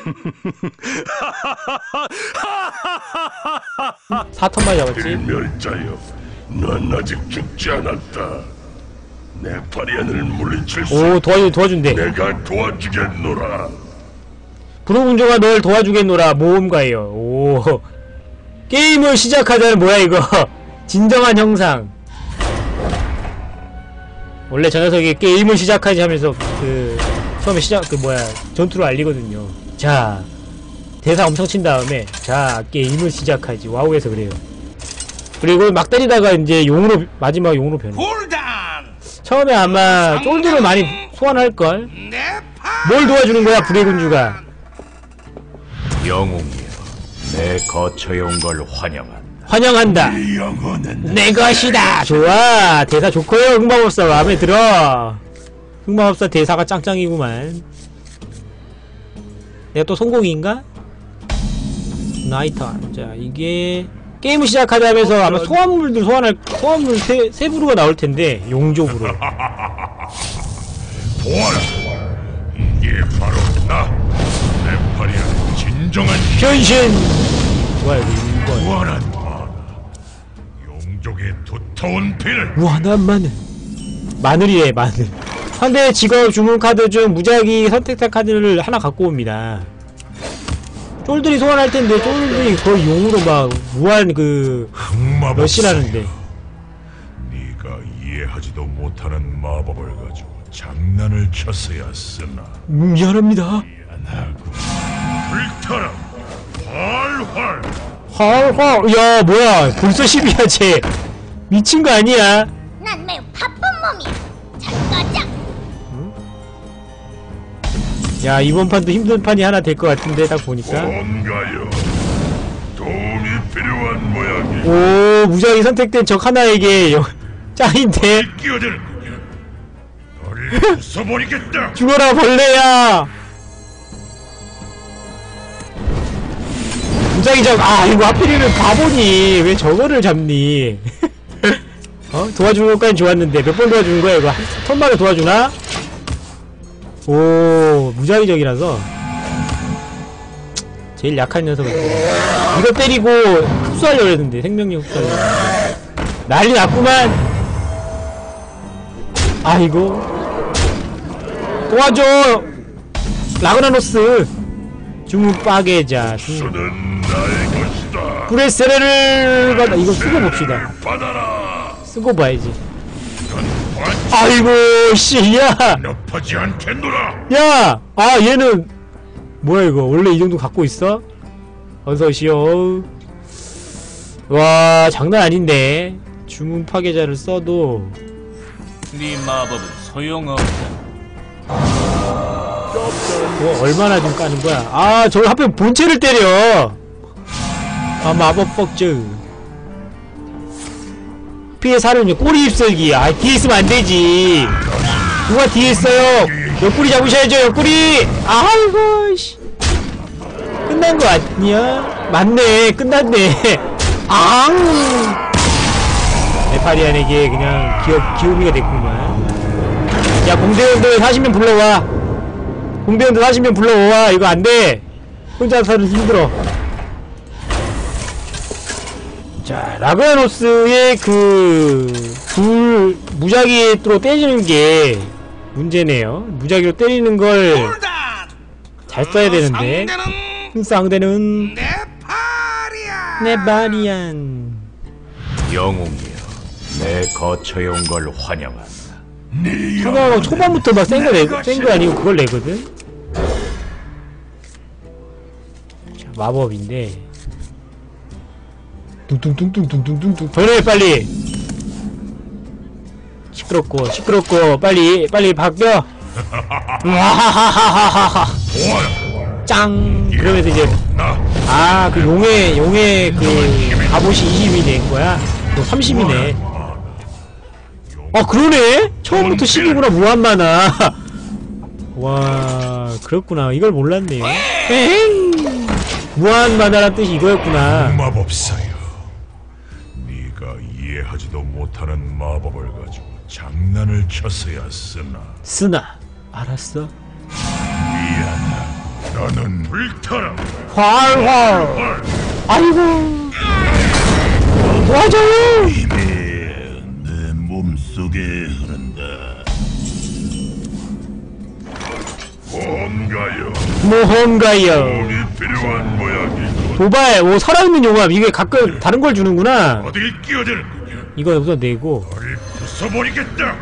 사턴만 잡았지? 일멸자여, 넌 아직 죽지 않았다. 네파리안을 물리칠 수 오 도와주, 도와준대. 내가 도와주겠노라. 브로군조가 널 도와주겠노라 모험가예요 오. 게임을 시작하자는 뭐야 이거? 진정한 형상. 원래 저 녀석이 게임을 시작하지 하면서 그 처음에 시작 그 뭐야 전투를 알리거든요 자 대사 엄청 친 다음에 자 게임을 시작하지. 와우에서 그래요. 그리고 막 때리다가 이제 용으로 마지막 용으로 변해. 처음에 아마 쫄들을 많이 소환할걸? 뭘 도와주는 거야 불의 군주가? 영웅이여, 내 거처에 온 걸 환영한다. 환영한다. 내 것이다. 좋아. 대사 좋고요 흑마법사 마음에 들어. 흑마법사 대사가 짱짱이구만 내가 또 성공인가? 나이턴 자 이게 게임을 시작하자면서 아마 소환물들 소환할 소환물 세, 세 부류가 나올 텐데 용족으로. 보아라. 이게 바로 나. 네파리안의 진정한 변신! 뭐야 이거 이거 무한한. 용족의 두터운 피를. 무한한 마늘. 마늘이래 마늘 상대의 직업 주문 카드 중 무작위 선택한 카드를 하나 갖고 옵니다. 쫄들이 소환할 텐데 쫄들이 거의 용으로 막 무한 그 몇이라는데. 네가 이해하지도 못하는 마법을 가지고 장난을 쳤어야 쓰나. 음, 미안합니다. 미안하고. 불타라. 활활. 활활. 야 뭐야. 벌써 10이야 쟤. 미친 거 아니야? 난 매우 바 야 이번 판도 힘든 판이 하나 될 것 같은데 딱 보니까. 뭔가요? 도움이 필요한 모양이. 오 무작위 선택된 적 하나에게 여- 짱인데. 끼어드는군요 너를 부숴버리겠다. 죽어라 벌레야! 무작위 잡, 아 이거 하필이면 바보니. 왜 저거를 잡니? 어? 도와주는 것까지 좋았는데 몇 번 도와주는 거야 이거? 턴마다 도와주나? 오 무작위적이라서 제일 약한 녀석을 이거 때리고 흡수하려고 했는데 생명력 흡수하려고 했는데 난리 났구만 아이고 도와줘! 라그나노스! 주문 빠개자. 주문. 수는 나의 것이다 불의 세례를 받아. 이거 쓰고 봅시다. 쓰고 봐야지. 아이고, 씨, 야! 높아지 않겠노라 야! 아, 얘는. 뭐야, 이거. 원래 이 정도 갖고 있어? 어서오시오. 와, 장난 아닌데. 주문 파괴자를 써도. 네 마법은 소용없다. 뭐 얼마나 좀 까는 거야? 아, 저걸 하필 본체를 때려. 아, 마법 뻑즈. 피해 사료는 꼬리 입설기. 아, 뒤에 있으면 안 되지. 누가 뒤에 있어요? 옆구리 잡으셔야죠, 옆구리! 아이고, 씨. 끝난 거 아니야? 맞네, 끝났네. 앙! 네파리안에게 그냥 기업, 기업이가 됐구만. 야, 공대원들 40명 불러와. 공대원들 40명 불러와. 이거 안 돼. 혼자서는 힘들어. 자, 라그나노스의 그, 불, 무작위로 때리는 게 문제네요. 무작위로 때리는 걸 잘 써야 되는데. 상대는 네바리안. 영웅이여, 내 거처에 온 걸 환영한다. 네 초반, 초반부터 막 센 거 내, 센거 아니고 그걸 내거든? 자, 마법인데. 뚱뚱뚱뚱뚱뚱뚱. 변해, 빨리! 시끄럽고, 시끄럽고, 빨리, 빨리 바뀌어! 짱! 그러면서 이제, 나 아, 그 용의, 용의 그, 갑옷이 20이 된 거야? 너 30이네. 아, 그러네? 처음부터 10이구나, 무한마나. 와, 그렇구나. 이걸 몰랐네요. 무한마나란 뜻이 이거였구나. 마법사여 네가 이해하지도 못하는 마법을 가지고 장난을 쳤어야 쓰나? 쓰나. 알았어. 미안하 너는 불타라. 활활. 활 아이고. 도와줘요 내 몸속에 흐른다. 뭔가요 모험가요 돈이 필요한 모양이군 도발. 오 살아있는 용암. 이게 가끔 다른 걸 주는구나. 어디 끼어드는 이거 우선 내고. 머리 부숴버리겠다.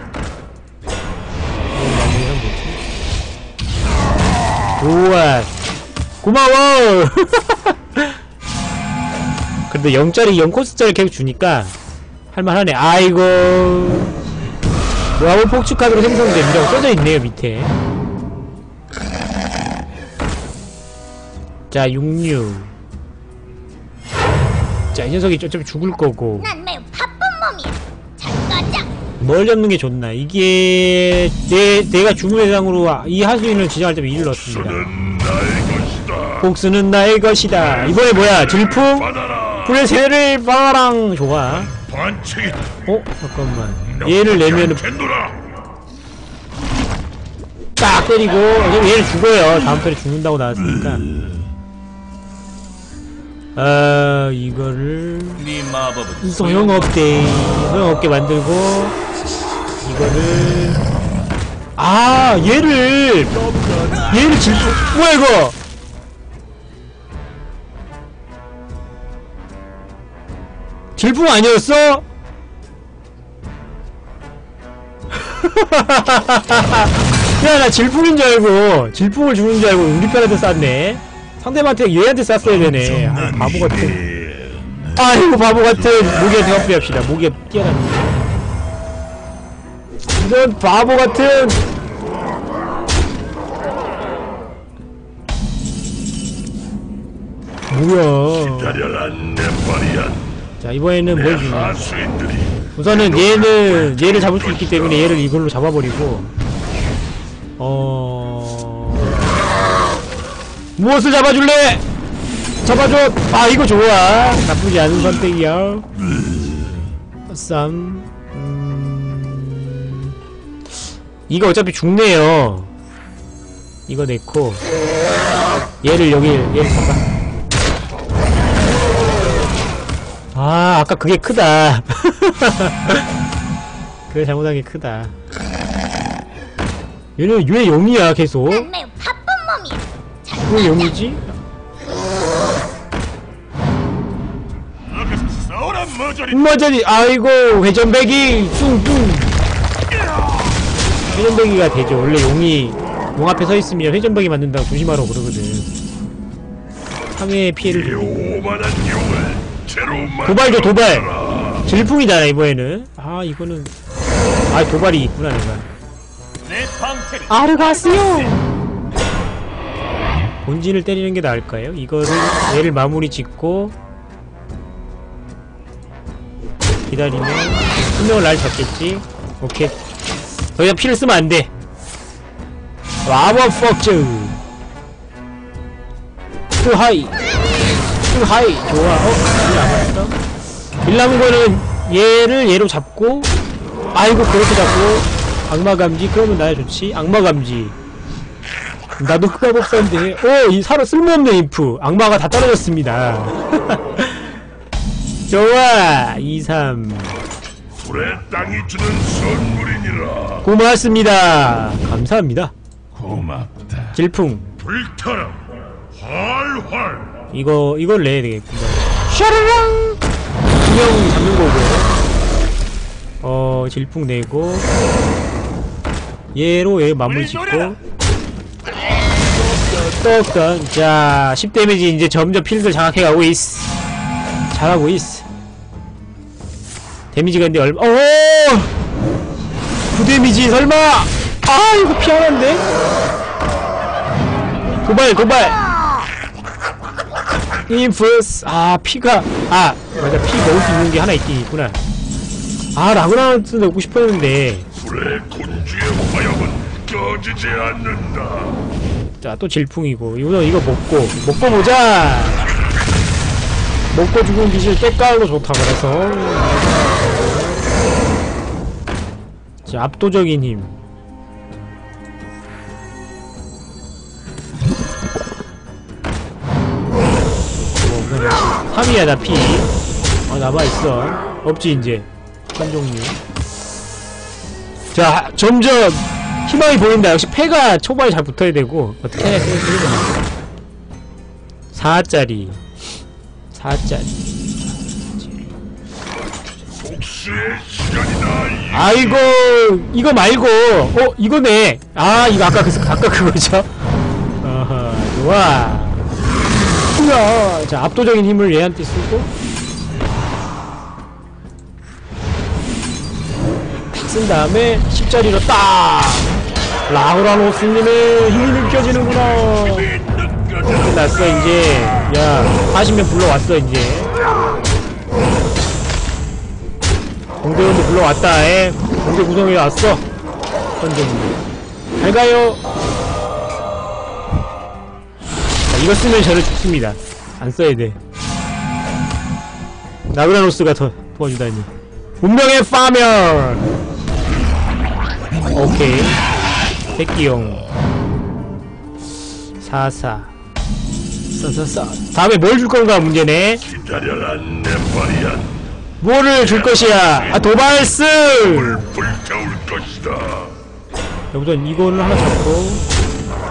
좋아 고마워. 근데 0짜리 0코스짜리 계속 주니까 할만하네. 아이고. 와우 폭축카드로 생성됩니다. 써져 있네요 밑에. 자 66. 자 이 녀석이 어차피 죽을 거고 뭘 잡는 게 좋나 이게 내, 내가 주문 대상으로 이 하수인을 지정할 때 일을 넣습니다 복수는 나의 것이다. 이번에 뭐야? 질풍? 불의 세를 바랑 좋아. 어? 잠깐만. 얘를 내면은 딱 때리고 어차피 얘를 죽어요. 다음 턴에 죽는다고 나왔으니까. 아 이거를 네 마법은 소용없대. 소용없게 만들고 이거를 아 얘를 얘를 질풍 뭐야 이거? 질풍 아니었어? 야, 나 질풍인 줄 알고, 질풍을 주는 줄 알고, 우리 편한테 쐈네. 상대방한테 얘한테 쐈어야 되네. 아, 바보 같은. 아이고, 바보 같은. 모기에 대화비합시다. 모기에 뛰어다니. 이런 바보 같은. 뭐야. 기다려라 자, 이번에는 내뭘 주냐. 우선은 얘는 얘를 잡을 수 있기 때문에 얘를 이걸로 잡아버리고 어 무엇을 잡아줄래? 잡아줘. 아 이거 좋아. 나쁘지 않은 선택이야. 쌈. 음... 이거 어차피 죽네요. 이거 내고 얘를 여기 얘를 잡아. 아 아까 그게 크다. 그게 잘못한 게 크다. 얘는 왜 0이야 계속? 왜. 0이지? 머저리. 머저리 아이고 회전배기 뚱뚱. 회전배기가 되죠. 원래 용이 용 앞에 서 있으면 회전배기 맞는다고 조심하라고 그러거든. 항해 피해를 제로 도발죠, 도발. 질풍이잖아 이번에는. 아 이거는. 아 도발이 있구나 내가. 아르가스요 본진을 때리는 게 나을까요? 이거를 얘를 마무리 짓고 기다리면 분명을 날 잡겠지? 오케이. 더 이상 피를 쓰면 안돼. 와버 폭주 투 하이. 투 하이. 좋아. 어? 일안 맞았어? 일 남은 거는 얘를 얘로 잡고 아이고 그렇게 잡고 악마 감지. 그러면 나야 좋지. 악마 감지. 나도 흑마법사인데. 오이 사람 쓸모없는 인프. 악마가 다 떨어졌습니다 좋아! 2, 3 불의 땅이 주는 선물이니라. 고맙습니다. 감사합니다. 고맙다. 질풍. 불타라. 활활. 이거 이걸 내야 되겠구나 샤르랑! 두명 잡는 거고 어 질풍 내고. 얘로 얘 마무리 짓고. 떡던 자 10데미지 이제 점점 필드 장악해가고 있어 잘하고 있어 데미지가 근데 얼마 오! 9데미지 설마! 아 이거 피하는데? 도발 도발! 인프스 아 피가 아 맞아 피 먹을 수 있는 게 하나 있긴 있구나. 아 라그나한테 넣고 싶었는데. 불의 군주의 화염은 꺼지지 않는다. 자 또 질풍이고. 이거 이거 먹고 먹고 보자! 먹고 죽은 기술 또 깔고 좋다 그래서 진짜 압도적인 힘. 어, 팜이야 나피. 어, 남아있어. 없지 이제. 한 종류 자 점점 희망이 보인다. 역시 패가 초반에 잘 붙어야 되고. 어떻게 해야 되나 4짜리. 4짜리. 아이고 이거 말고 어 이거네. 아 이거 아까 그 아까 그거죠? 어허 좋아. 우와 자 압도적인 힘을 얘한테 쓰고. 탁쓴 다음에 10짜리로 딱! 라우라노스님의 힘이 느껴지는구나. 끝났어 이제. 야 40명 불러왔어 이제 공대원도 불러왔다. 에 공대 구성에 왔어. 선생님 잘 가요. 자, 이거 쓰면 저를 죽습니다. 안 써야 돼. 나그라노스가 더 도와주다니. 운명의 파멸! 오케이. 새끼용. 사사. 싸싸싸 다음에 뭘 줄 건가 문제네. 기다려라 네바리안. 뭐를 줄 것이야? 아 도발스! 불태울 것이다. 여기서 이거는 하나 잡고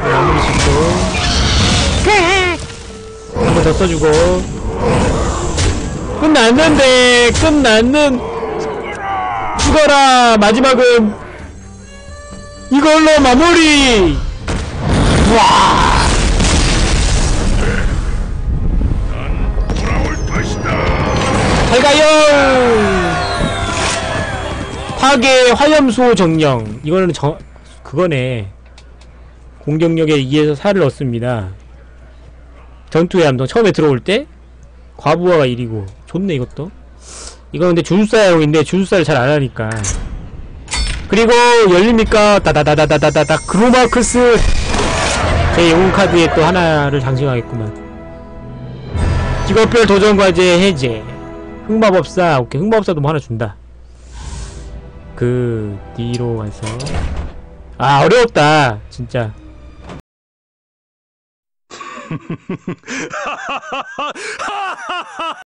나무를 짓고 한번 더 써주고. 끝났는데 끝났는 죽어라 마지막은. 이걸로 마무리! 와! 돌아올 것이다. 잘 가요 파괴 화염소 정령. 이거는 저 그거네. 공격력에 2에서 4를 얻습니다. 전투의 함정 처음에 들어올 때 과부하가 1이고. 좋네 이것도. 이거 근데 주술사용인데 주술사를 잘 안하니까. 그리고 열립니까? 따다다다다다다다. 크로마크스. 제 영웅 카드에 또 하나를 장식하겠구만. 직업별 도전과제 해제. 흑마법사. 오케이 흑마법사도 뭐 하나 준다 그 뒤로 가서. 아 어려웠다. 진짜